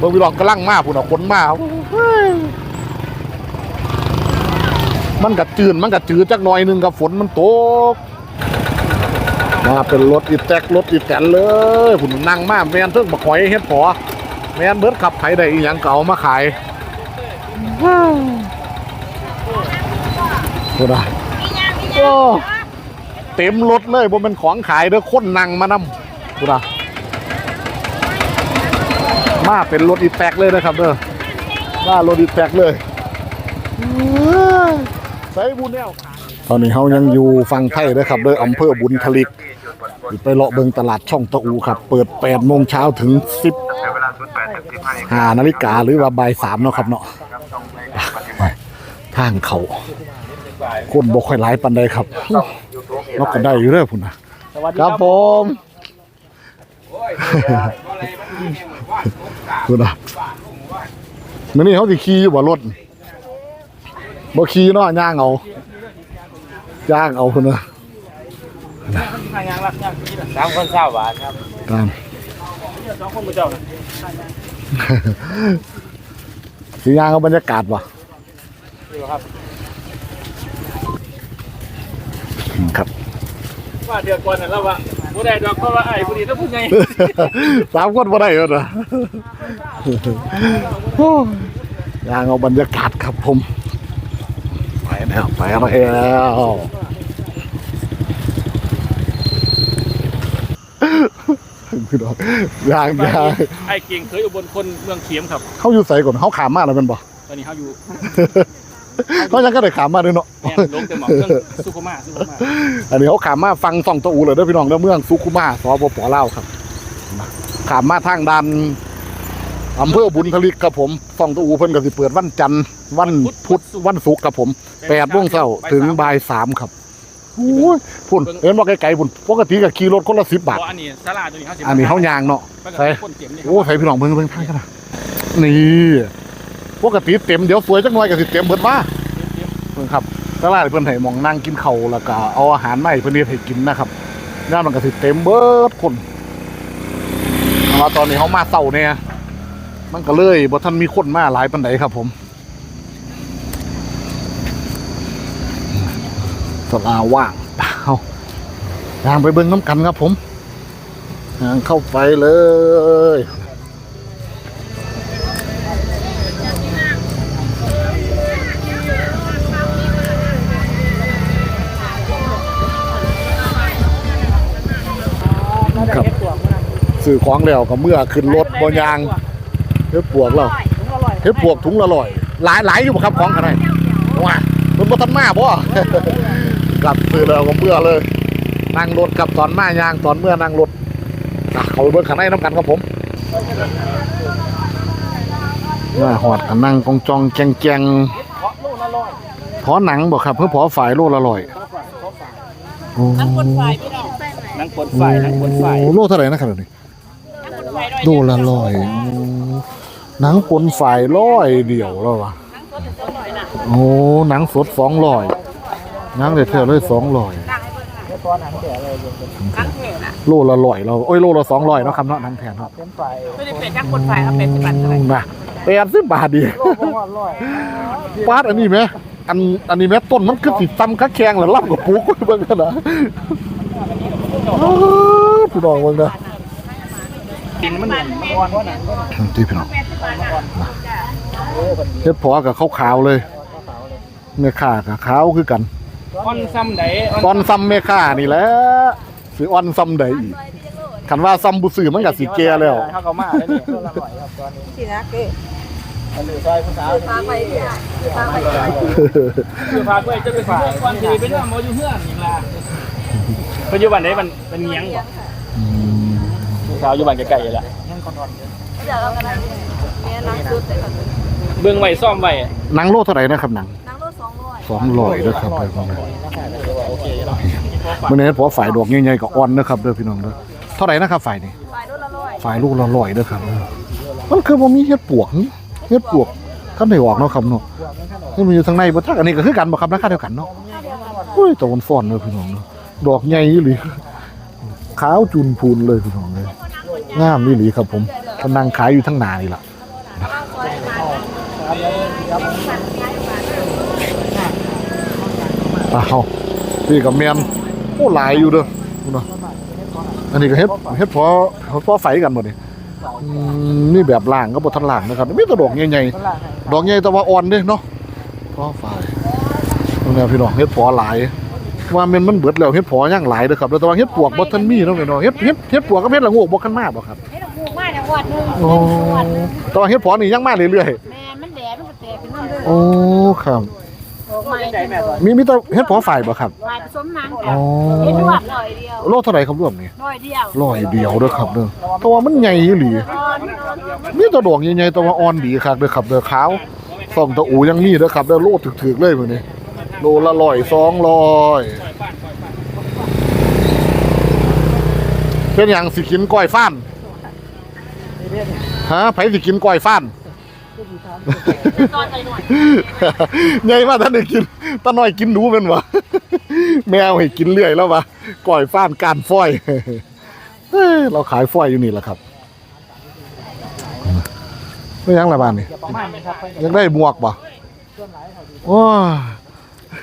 เบิ่งพี่น้องกำลังมาพุ่นเอาคนมาเมันกัดจืนมันกัดจืดจักหน่อยหนึงกับฝนมันตกมาเป็นรถอีแตกรถอีแตนเลยพุ่นนั่งมาแมนเทิงบักหอยเฮ็ดพอแมนเบิร์ดขับไผได้อีหยังเก่ามาขายพุ่นะโอ้เต็มรถเลยบ่เป็นของขายเด้อคนนั่งมานำพุ่นะ มาเป็นรถอีแตกเลยนะครับเด้อมารถอีแตกเลยใส่บุญแนวตอนนี้เขายังอยู่ฟังไทยนะครับโดยอำเภอบุญทลิกไปเลาะเบิงตลาดช่องตะอูครับ เปิด8โมงเช้าถึง 10หานาฬิกาหรือว่าบ่ายสามเนาะครับเนาะทางเขาคนบ่ค่อยหลายปันใดครับเราก็ได้อยู่เรื่อยพุ่นนะครับผม พุ่นนะมื้อนี้เขาสิขี่อยู่บ่รถบ่ขี่เนาะย่างเอาย่างเอาคนนะทางยางรักยางที่สามคนเศร้าบาทครับตามสองคนผู้เจ้าสีย่างเอาบรรยากาศวะอยู่ครับครับว่าเดือนก่อนน่ะแล้วว่า ผู้ใดดอกเพราะว่าไอ้ผู้นี้ต้องผู้ใหญ่สามคนมาได้เหรอนะโอ้ยย่างเอาบรรยากาศครับผม ไปแล้วไปแล้วพี่น้องย่างย่างไอ้เก่งเคยอยู่บนคนเมืองเขียมครับ เขาอยู่ใส่ก่อนเขาขามมาแล้วเป็นบ่ตอนนี้เขาอยู่ เขายังก็ได้ขามมาด้วยเนาะแม่นลงเต็มหมอเครื่องสุขุมาสุขุมาอันนี้เขาขามมาฟังซองตะอูเลยเด้อพี่น้องเด้อเมืองสุขุมาสปปลาวครับขามมาทางด้านอำเภอบุญทลิกครับผมซองตะอูเพิ่นก็สิเปิดวันจันทร์วันพุธวันศุกร์ครับผมแปดโมงเช้าถึงบ่ายสามครับโอ้ยพุ่นเห็นว่าไกลๆพุ่นปกติก็ขี่รถคนละสิบบาทเพราะอันนี้สลาตัวนี้เขาสิอันนี้เขายางเนาะมันก็ใส่คนเขียมนี่โอ้ใส่พี่น้องเบิ่งเบิ่งทางกันนะนี่ ปกติเต็มเดี๋ยวสวยจักหน่อยก็สิเต็มเบิดว่าเพิ่นครับตลาดเพิ่นให้หมองนั่งกินข้าวแล้วก็เอาอาหารมาให้เพิ่นเฮ็ดให้กินนะครับงานมันก็สิเต็มเบิดคนแต่ว่าตอนนี้เฮามาเช้าเนี่ยมันก็เลยบ่ทันมีคนมาหลายปานใดครับผมสลาว่างเปล่าทางไปเบิ่งน้ำกันครับผมทางเข้าไปเลย ซื้อของแล้วก็เมื่อขึ้นรถบนยางเฮ็ดปวกเราเฮ็ดปวกถุงละร้อยหลายหลายอยู่บ่ครับของกันได้ว่ามันบ่ทันมาบ่กลับซื้อแล้วก็เมื่อเลยนั่งรถกลับตอนมายางตอนเมื่อนั่งรถอะเขาไปเบิ่งข้างในน้ำกันครับผมว่าหอดกันนั่งกองจองแจงแจงพอหนังบ่ครับ เพื่อพอฝ่ายโลละร้อยโอ้นั่งปนฝ่ายนั่งปนฝ่ายโอ้โลเท่าไหร่นะครับเดี๋ยวนี้ โลละร้อยโอ้หนังปนฝ่ายร้อยเดียวแล้ววะโอ้หนังสดสองร้อยหนังเด็ดเท่าเลยสองร้อยโลละร้อยเราโอ้ยโลละสองร้อยเนาะครับเนาะหนังแผ่นเนาะไม่ได้เป็นจักคนฝ่ายเอาเป็นสิบบาทเท่าไหร่นะแปดสิบบาทดีปาดอันนี้ไหมอันอันนี้ไหมต้นมันคือติดตำคักแขงหรือล่ำกับปุ๊กเบิ่งกันนะอ้าวพี่น้องเบิ่งนะ กินมันเหมือนมันอ่อนว่าหนังที่พี่น้องเฮ็ดพอกับขาวๆเลยแม่ค้ากับขาวคือกันอ่อนซ้ำใดตอนซ้ำแม่ค้านี่แหละสิอ่อนซ้ำใดอีกคันว่าซ้ำบุซื้อมันก็สิแก่แล้วเขาก็มาแล้วนี่ตัวละร้อยครับตอนนี้สินะเก้อันนี้ซอยผู้สาวพาไปที่ไหนพาไปที่ไหนคือพาเพื่อนจะไปฝ่ายวันทีไปเรื่องมออยู่เพื่อนอีกละปัจจุบันไหนมันมันเงี้ยงบ่ ผู้าวอยู่บ้านใกล้ๆอยู่แหละเดี๋ยวเรากันนะเนี่ยนางซุดเลยค่ะเบื้องไว้ซ่อมไว้หนังโลเท่าไหร่นะครับหนังนางรถสองร้อยสองร้อยเด้อครับไปฟังเลอเคแล้วมื้อนี้พอฝ่ายดอกใหญ่ๆก็อ่อนนะครับเด้อพี่น้องเด้อเท่าไหร่นะครับฝ่ายนี้ฝ่ายรถละร้อยฝ่ายลูกละร้อยเด้อครับเด้อมันคือบ่มีเฮ็ดปวกเฮ็ดปวกท่านได้ออกเนาะครับเนาะนี่มันอยู่ทางในบ่ทักอันนี้ก็คือกันบ่ครับราคาเดียวกันเนาะโอ้ยตะวันฟ้อนเด้อพี่น้องเนาะดอกใหญ่อีหลีขาวจุนพูนเลยพี่น้องเลย งามอีหลีครับผมกำลังขายอยู่ทั้งหนานี่ล่ะปลาเฮาพี่กับแมนโอ้หลายอยู่เด้อคุณเนาะอันนี้ก็เฮ็ดเฮ็ดพอเฮ็ดพอไฟกันหมดนี่นี่แบบล่างก็บ่ทันล่างนะครับมีแต่ดอกใหญ่ๆดอกใหญ่แต่ว่าอ่อนเด้เนาะพอไฟตรงนี้พี่น้องเฮ็ดพอหลาย ว่ามันมันเบิดแล้วเฮ็ดพอยังหลายเด้อครับแต่ว่าเฮ็ดปวกบ่ทันมีเนาะพี่น้องเฮ็ดเฮ็ดเฮ็ดปวกกับเฮ็ดละโงกบ่คันมาบ่ครับให้เราปลูกมาเนี่ยวัดหนึงโอ้แต่ว่าเฮ็ดพอนี่ยังมาเรื่อยแม่มันแดดมันก็แตกเป็นน้ำเลือดๆโอ้ครับออกมาเป็นเลยมีมีแต่เฮ็ดพอฝ่ายบ่ครับลายผสมน้ำอ๋กัอนเห็นวัดหน่อยเดียวโลเท่าไหร่ครับรวมนี่หน่อยเดียวร้อยเดียวเด้อครับเด้อแต่ว่ามันใหญ่อีหลี นอนนอนนอนมีแต่ดอกใหญ่ๆแต่ว่าอ่อนดีครับเด้อครับเด้อขาวส่องตะอูยังมีเด้อครับเด้อโลถึกๆเลยมื้อนี้ โลละร้อยสองร้อยเป็นหยังสิกินก้อยฟ้านฮะไผสิกินก้อยฟ้านนอนใจหน่อยใหญ่มากท่านได้กินตาน้อยกินหนูเป็นวะแมวให้กินเรื่อยแล้ววะก้อยฟ้านการฝ้อยเอ้ยเราขายฝ้อยอยู่นี่แหละครับไม่ยังละบ้านนี่ยังได้หมวกบ่ว้า เข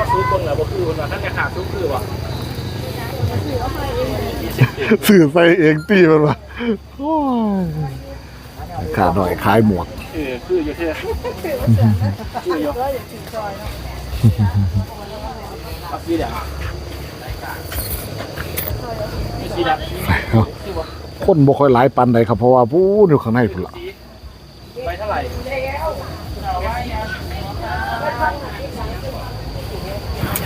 าซื้อคนเหรอบ่คือคนว่าท่านจะขาดซื้อคือว่ะสื่อใส่เองตีมันวะโอ้ยขาหน่อยขายหมวกเออคืออยู่เท่คืออยู่ปักยี่เดียวมีสีดำ คนบ่ค่อยหลายปันใดครับเพราะว่าผู้อยู่ข้างในพุ่นละไปเท่าไหร่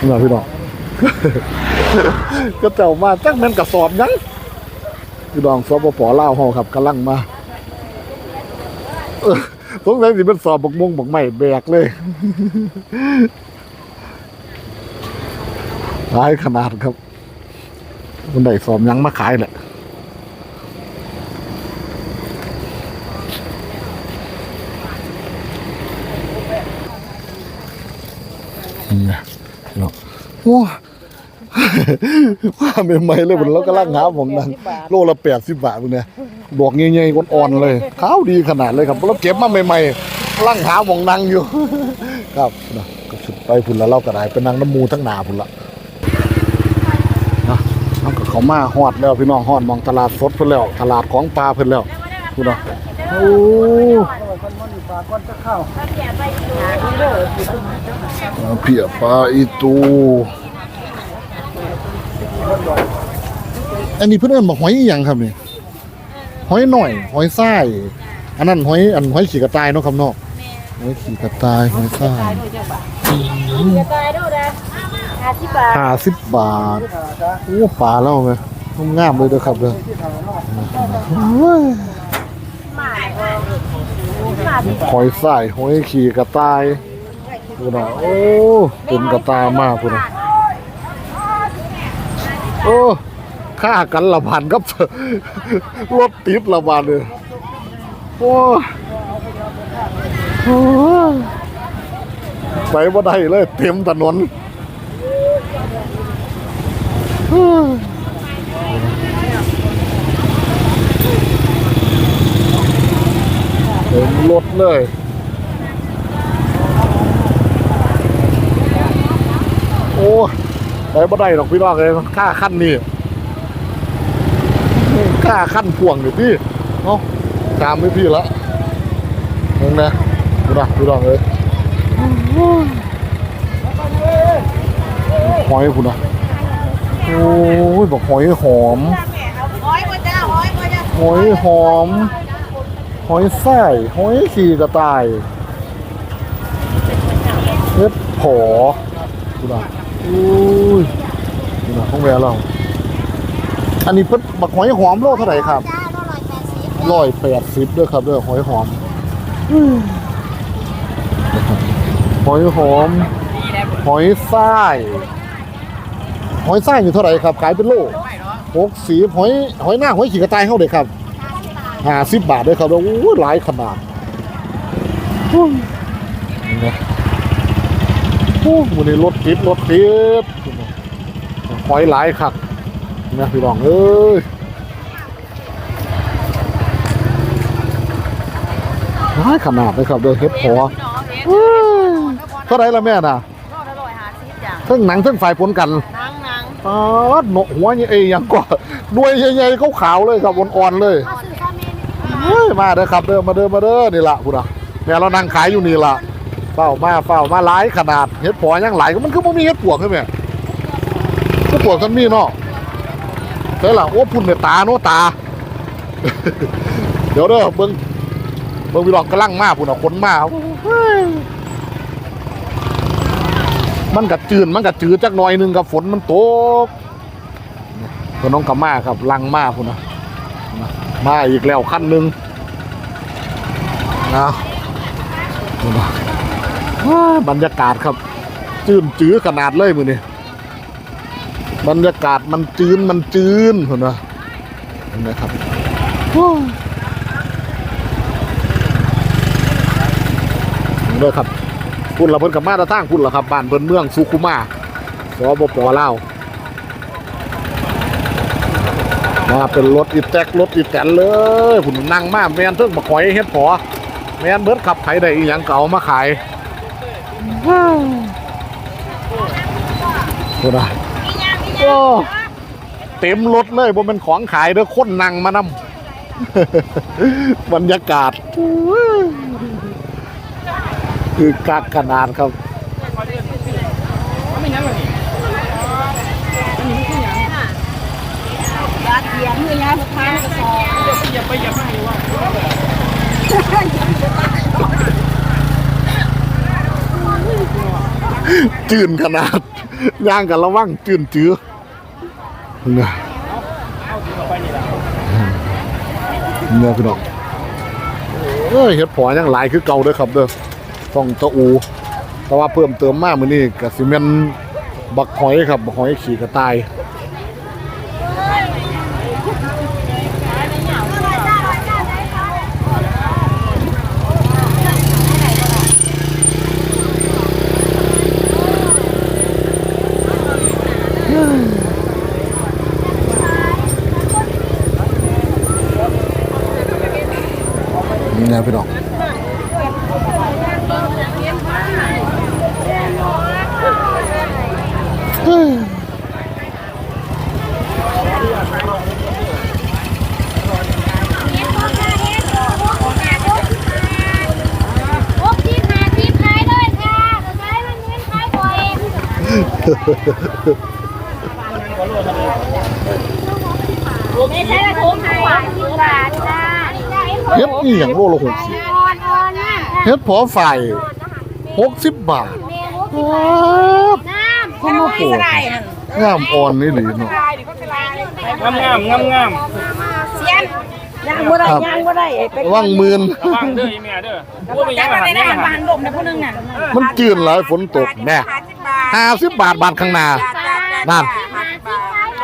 นี่พี่น้องก็เจ้ามาจักแม่นกระสอบหยังพี่น้องสปปลาวเฮาครับกำลังมาเออสงสัยสิเป็นสอบบกมงบกไม้แบกเลยหลายขนาดครับคนใดสอบหยังมาขายแหละ นี่ไงพี่น้องโอ้ว่าใหม่ๆเลยผมเรากำลังหาผมนั่นโลละแปดสิบบาทพวกเนี่ยดอกใหญ่ๆอ่อนๆเลยขาวดีขนาดเลยครับเราเก็บมาใหม่ๆกำลังหาหมองนั่งอยู่ ครับนะก็สุดไปพุ่นแล้วเราก็ได้เป็นนางน้ำมูทั้งหนาพุ่นละนะเอาก็เขามาฮอดแล้วพี่น้องฮอดหมองตลาดสดเพิ่นแล้ว ตลาดของปลาเพิ่นแล้วพุ่นเนาะโอ้ เอาเพียปลาอีตูอันนี้เพื่นเอนบอกหอยอหย่างครับนี่หอยหน่อย หอยทรายอันนั้นหอยอันหอยขี่กระต่ายเนาะครับเนาะหอยขี่กระต่ายหอยทรายจะตายด้วยนะห้าสิบบาทห้าสิบบาทโอ้ปลาแล้วไหมงามเลยเด้อครับเด้อ โอ้ยมาเลยมาสิหอยทรายหอยขี่กระต่ายพูดนะโอ้เป็นกระตามากพูดนะโอ้ค่ากันละพันครับรถติดละบาทเลยโอ้ไปบ่ได้เลยเต็มถนนโอ้เต็มรถ เลย โอ้ไปบ่ได้หรอกพี่น้องเลยค่าขั้นนี่ค่าขั้นพ่วงอยู่พี่เอ้าตามไม่พี่ละมึงนะดูนะพี่น้องเลยหอยคุณนะโอ้ยบอกหอยหอมหอยมาจ้าหอยมาจ้า หอยหอมหอยไส้หอยขี่กระต่ายเฮ็ดผอดูนะอุ้ยดูนะห้องแวร์เราอันนี้เพิ่นบักหอยหอมโลเท่าไหร่ครับร้อยแปดสิบร้อยแปดสิบด้วยครับด้วยหอยหอมอืมหอยหอม หอยไส้หอยไส้อยู่เท่าไหร่ครับ ขายเป็นโลหกสีหอยหอยหน้าหอยขี่กระต่ายเท่าไหร่ครับ ห้าสิบบาทด้วยครับแล้วโอ้ยหลายขนาดอุ้ยนี่นะโอ้วันนี้รถติดรถติดหอยหลายคักนะพี่น้องเอ้ยหลายขนาดเลยครับเด้อเฮ็ดพออื้อเท่าไหรละแม่น่ะรอดอร่อยหาซีดอย่างเทั้งหนังเทั้งฝ่ายผลกันนังนังอ๋อหนกหัวนี่เอ้ยยังก็หน่วยใหญ่ๆขาวๆเลยครับอ่อนๆเลย ฮ้ยมาเด้อครับเด้อมาเด้อมาเด้อนี่ล่ะพุ่นน่ะแม่เรานั่งขายอยู่นี่ล่ะเฝ้ามาเฝ้ามาหลายขนาดเฮ็ดพอยังหลายก็มันคือบ่มีเฮ็ดปวกใช่ไหมเฮ็ดปวกกันมีเนาะเด้อล่ะโอ้พุ่นเนี่ยตาเนาะตา เดี๋ยวเด้อเบิ่งเบิ่งวิลอกกำลังมาพุ่นน่ะคนมาเฮ้ยมันก็จืนมันก็จืดจักหน่อยหนึงกับฝนมันตกเพิ่นน้องกลับมาครับลังมาพุ่นน่ะ มาอีกแล้วขั้นหนึ่งนะดูนะว้าบรรยากาศครับ จืนจื้อขนาดเลยมือนี่บรรยากาศมันจืนมันจืนเห็นไหมเห็นไหมครับว้าวเด้อครับพุ่นละเพิ่นกับมาตะทางพุ่นละครับบ้านเพิ่นเมืองสุขุมาสปปลาว มาเป็นรถอีแท็กรถอีแตนเลยผมนั่งมากแมนเทิงมาขอยเฮ็ดพอแมนเบิร์ดขับไผได้อีหยังเก่ามาขายว้าวโอ้โอ้เต็มรถเลยบ่เป็นของขายเด้อคนนั่งมานำบรรยากาศ คือกักขนาดครับ ไม่ยังเลย ยาเทียมมือยาสุดท้ายกระสอบอย่าไปอย่าไปว่าจืนขนาดย่างกันระวังจืนจื้อเนี่ยเอาถึงออกไปนี่ละเนี่ยพี่น้องเอ้ยเฮ็ดพอยังหลายคือเก่าเด้อครับเด้อต้องตะอู แต่ว่าเพิ่มเติมมากมือนี้ก็สิแม่นบักหอยครับบักหอยขี่กระต่ายเนี่ยพี่น้องเฮ้ย พวกที่หาที่ขายเลยค่ะขายมันเงิ นขายบ่อยไม่ใช่ละถุงขายสิบบาทจ้า เฮ็ดอีหยังโลละ60อ่อนอ่อนๆนะเฮ็ดพอฝ่าย60บาทเมนูครับน้ำคุณมาปลูกงามอ่อนนี่หลีเนาะงามงามงามงามเสียนย่างบ่ได้ครับย่างบ่ได้ไอ้เป็ดระวังมืนระวังเด้ออีแม่เด้อพูดไปยังอาหารได้ยังอาหาบ้ารนลมนะผู้นึงน่ะมันจืนหลายฝนตกแน่50บาทบาทข้างหน้านั่น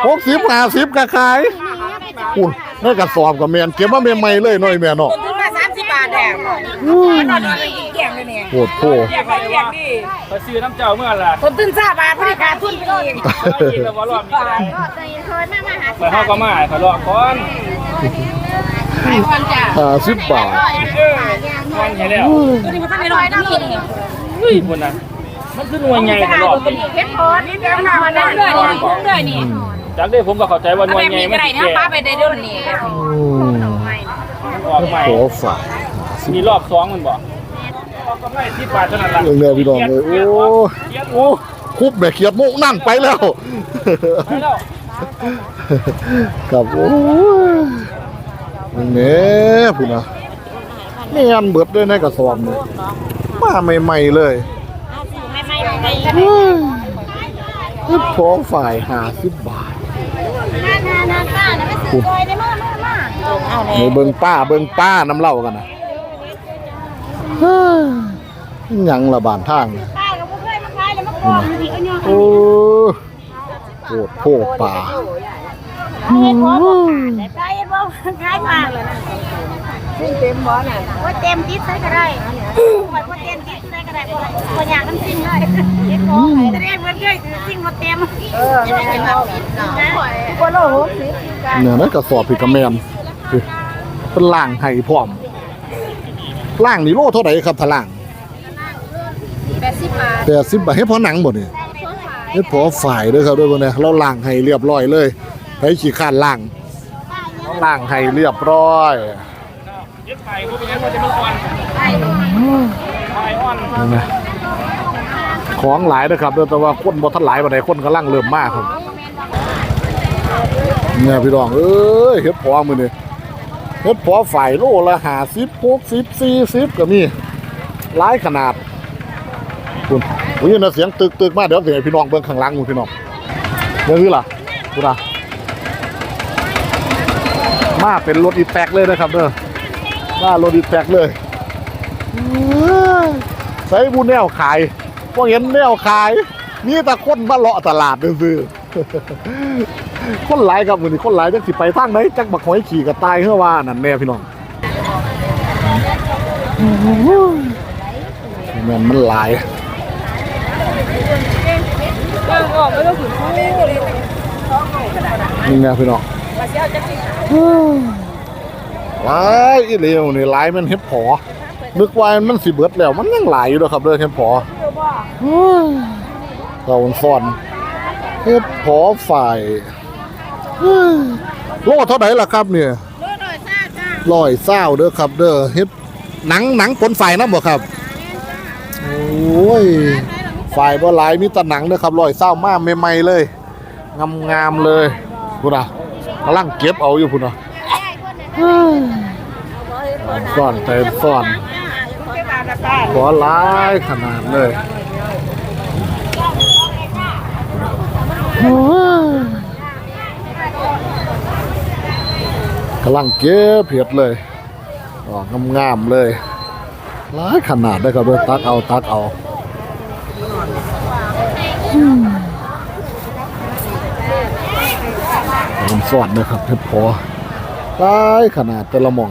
60 50ก็ขายอุ่ นในกระสอบก็แมนเก็บมาใหม่ๆเลยหน่อยแม่เนาะต้นทุนมา30บาทแดงตอนนี้กินเก่งเลยเนี่ยโคตรโพเกี่ยงไปเกี่ยงดิไปซื้อน้ำเจ้าเมื่อไหร่ต้นทุน3บาทผู้ขาดทุนไปอีกกินแล้วว่ารอบนี้ก็ใจเคยไปห้องก็มาขอรอก่อนขายวันจ้ะ50บาทวันใช่แล้วตัวนี้มันต้องได้ร้อยนะพี่นี่เฮ้ยคนนั้นมันคือหน่วยใหญ่ขอรอบเพชรพรนี่เดี๋ยวมาวันนั้นเลยนี่คุ้มเลยนี่ จากได้ผมก็เข้าใจว่าหน่วยแบบใหญ่นี้มัก็นได้สินะแก่ป้าไปได้เดี๋ยวนี้ออกใหม่ขอฝาก มีรอบสองมันบอกก็ไม่ที่บาทเท่านั้นละเรื่องเดียวพี่น้องเลยโอ้เกียดโอ้คุบแม่เขียดมุนั่นไปแล้ว ไปแล้ว ครับโอ้ยมันแหน่พุ่นนะไม่งันเบิดด้วยในกระสอบนี่มาใหม่ๆเลยไม่ไม่ไม่เฮ้ยนี่พอฝ่ายห้าสิบบาทนานานา ป้านะไม่ซื้อซอยได้มากมากมากเอาแน่ในเบิงป้าเบิงป้าน้ำเหล่ากันนะเฮ้ยหยังละบานทางป้าก็บ่เคยมาขายแล้วมาก่อนสิเอาเนี่ยโอ้โหดโพดป่าเฮ็ดบ่บ่ขาดได้เฮ็ดบ่ขายมาเลยนะเต็มบ่น่ะว่าเต็มติดใส่ก็ได้ข่อยบ่เต็มติดใส่ก็ ได้บ่อยากมันจริงเลยเฮ็ดบ่แสดงว่าเคยถือจริงบ่เต็มคนละหกสิบกันเนี่ยนั่นกระสอบพี่กระแมนเป็นล่างให้พร้อมล่างนี่โลเท่าไหร่ครับถ้าล่างแปดสิบบาทแต่สิบบาทให้พอหนังหมดนี่ให้พอฝ่ายด้วยครับด้วยพวกนี้เราล่างให้เรียบร้อยเลยไปขี่ข้านล่างล่างให้เรียบร้อยย็บไข่กูเป็นยังไงจะมันอ่อก่อน นั่นนะของหลายนะครับเด้อแต่ว่าคนบ่ทันหลายปานใดคนกำลังเริ่มมากครับเนี่ยพี่น้องเอ้ยเฮ็ดพอมื้อนี้เฮ็ดพอฝ่ายโลละ50 60 40ก็มีหลายขนาดคุณอุ้ยนะเสียงตึกตึกมากเดี๋ยวเสิให้พี่น้องเบิ่งข้างหลังมู่พี่น้องเบิ่งคือล่ะคุณน่ะมาเป็นรถอีแตกเลยนะครับเด้อมารถอีแตกเลย ใส่บูแนวขายพวกเห็นแนวขายมีแต่คนมาเลาะตลาดซื่อๆคนหลายครับมือนี้คนหลายจังสิไปทางไหนจักบักหอยขี่กับตายเฮือว่านั่นแน่พี่น้องแม่นมันหลายเรื่องออกไม่ต้องถึงคู่เลยนี่แน่พี่น้องมาเชี่ยวจะกินหลายอีเหลียวนี่หลายมันเฮ็ดผอ นึกว่ามันสิเบิดแล้ว มันยังหลายอยู่เด้อครับเด้อเฮ็ดผอเราซ่อนเฮ็ดผอฝ่ายโลเท่าไหร่ล่ะครับเนี่ยรถหน่อยซ่าจ้าร้อยเศร้าเด้อครับ เด้อเฮ็ดหนังหนังปนฝ่ายนะบ่ครับโอ้ยฝ่ายบ่หลายมีแต่หนังเด้อครับร้อยเศร้ามาใหม่ๆเลยงามๆเลยพุ่นน่ะกำลังเก็บเอาอยู่พุ่นน่ะซ่อนแต่ซ่อน ขอหลายขนาดเลยกำลังเก็บเห็ดเลยออกงามๆเลยหลายขนาดได้ครับเด้อตักเอาตักเอาผมสอนนะครับเห็ดพอหลายขนาดแต่ละมอง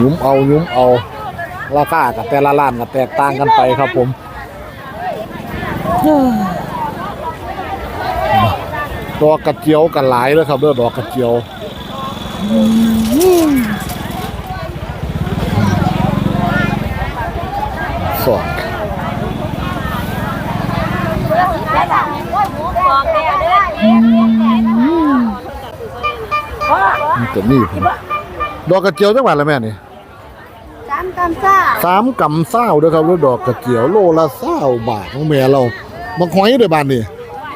ยุ้มเอาหยุ้มเอาราคากับแต่ละร้านก็แตกต่างกันไปครับผมดอกกระเจียวกันหลายเลยครับเด้อดอกกระเจียวสอนบอกแม่เด้อมันจะมีผม ดอกกระเจียวจังหวัดอะไรแม่นี่สามกำซ่าสามกำเศร้าเด้อครับแล้วดอกกระเจียวโลละเศร้าบาทของแม่เราบักหอยเด้อบ้านนี่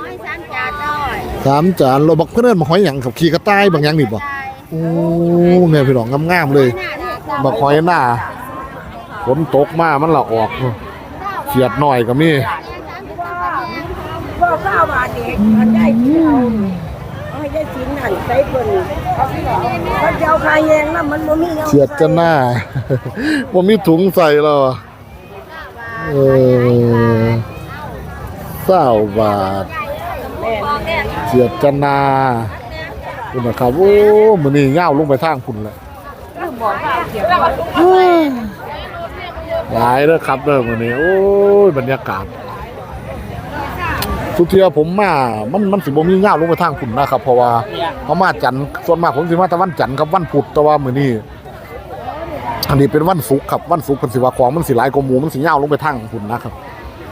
ไม่สามจานด้อยสามจานเราบักเพื่อนบักหอยหยังขับขี่กระต่ายบางอย่างนี่บ่โอ้แม่พี่น้องงามๆเลยบักหอยหน้าฝนตกมามันละออกเสียดหน่อยก็มีก็ข้าวบาทเด็กมันได้กินเอาเอาให้ได้ชิ้นนั่นใส่เพิ่น เขาเจ้าคายแยงนะมันบ่มีเนาะเสียดจะหน้าว่ามีถุงใส่แล้วอะเออเศร้าบาทเสียดจะหนาคุณนะครับโอ้มือนี่เง่าวลงไปทางคุณเลยหลายเด้อครับเด้อมือนี้โอ้ยบรรยากาศ ทุเทียผมมา มันมันสิบ่มีเงาวลงไปทางคุณนะครับ เพราะว่าเขามาจันทร์ส่วนมากผมสิมาแต่วันจันทร์กับวันพุธแต่ว่ามือนี้อันนี้เป็นวันศุกร์ครับวันศุกร์เป็นสิว่าของมันสิหลายกว่าหมูมันสิยาวลงไปทางพุ่นนะครับ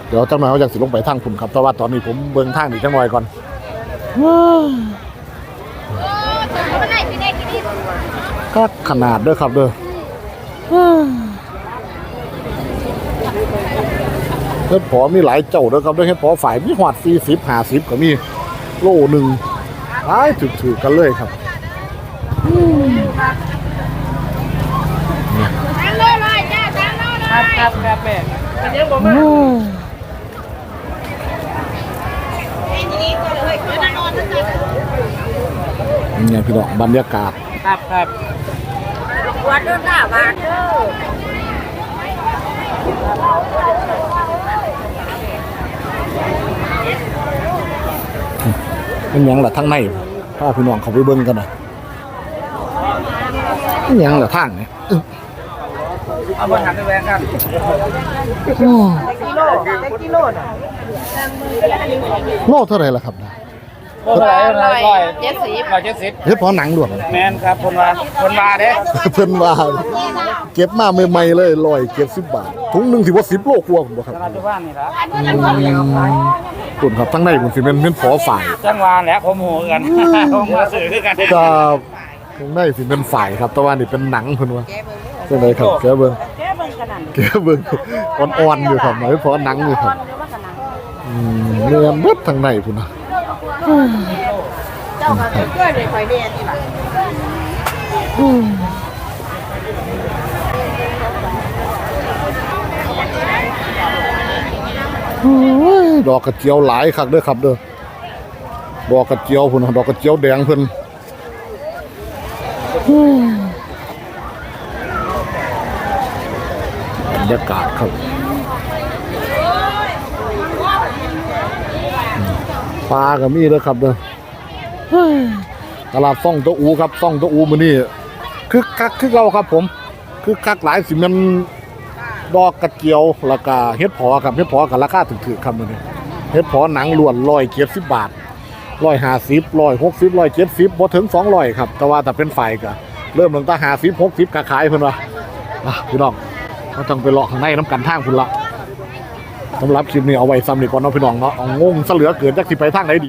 เดี๋ยวจังหน่อยเขาจะสิลงไปทางพุ่นครับแต่ว่าตอนนี้ผมเบิ่งทางอีกจังหน่อยก่อนก็ขนาดเด้อครับเด้อ เฮ็ดพอมีหลายเจ้าเด้อครับเด้อเฮ็ดพอฝ่ายมีหอด40 50ก็มีโลหนึ่งหลายถือๆกันเลยครับครับครับครับแม่เป็นยังบ่มานี่ไงพี่น้องบรรยากาศ ครับครับวัดเด้อหน้าบาทเด้อ เป็นยังล่ะทั้งในพาพี่น้องเขาไปเบิ้งกันหน่อยเป็นยังล่ะทางเนี่ยเอาบนหันไปแวงกันกิโลกิโลน่ะโลเท่าไรล่ะครับนะ โอ้เท่าไหร่ร้อยร้อยเจ็ดสิบร้อยเจ็ดสิบเฮ็ดเพอหนังล้วนแมนครับคนมาคนมาเด้เพิ่นว่าเก็บมาใหม่ๆเลยร้อยเก็บสิบบาทถุงหนึงสิว่า10โลกว่าพุ่นบ่ครับตลาดทุกบ้านนี่ครับคุณครับทั้งในมันสิเป็นเป็นฝอฝ่ายจังหวะแหล้วผมหูกันผมมาสื่อคือกันก็ข้างในสิเป็นฝ่ายครับแต่ว่านี่เป็นหนังเพิ่นว่าจังไดครับแกเบิ่งแกเบิ่งกันนั่นแกเบิ่งอ่อนๆอยู่ครับหมายเพราะหนังอยู่ครับอืมเนื้อเบิดทางในพุ่นน่ะ เจ้าก็เกิดในข่อยแน่นี่ล่ะโอ้ยดอกกระเจียวหลายคักเด้อครับเด้อดอกกระเจียวพุ่นน่ะดอกกระเจียวแดงเพิ่นบรรยากาศครับ ปลาก็มีเด้อครับเด้อตลาดซ่องตะอูครับซ่องตะอูมื้อนี้คึกคักคือเราครับผมคึกคักหลายสิแมันดอกกระเจียวแล้วก็เฮ็ดพอครับเฮ็ดพอกับราคาถูกๆครับมื้อนี้เฮ็ดพอหนังล้วนร้อยเจ็ดสิบบาทร้อยห้าสิบร้อยหกสิบร้อยเจ็ดสิบบ่ถึงสองร้อยครับ แต่ว่าแต่เป็นไฟก็เริ่มตั้งแต่ห้าสิบหกสิบก็ขายเพิ่นว่าอะพี่น้องเราต้องไปเลาะข้างในน้ำกันทางพุ่นละ สำหรับคลิปนี้เอาไว้ซ้ำนี่ก่อนเนาะพี่น้องเนาะเอางงซะเหลือเกินจักสิไปทางไหนดี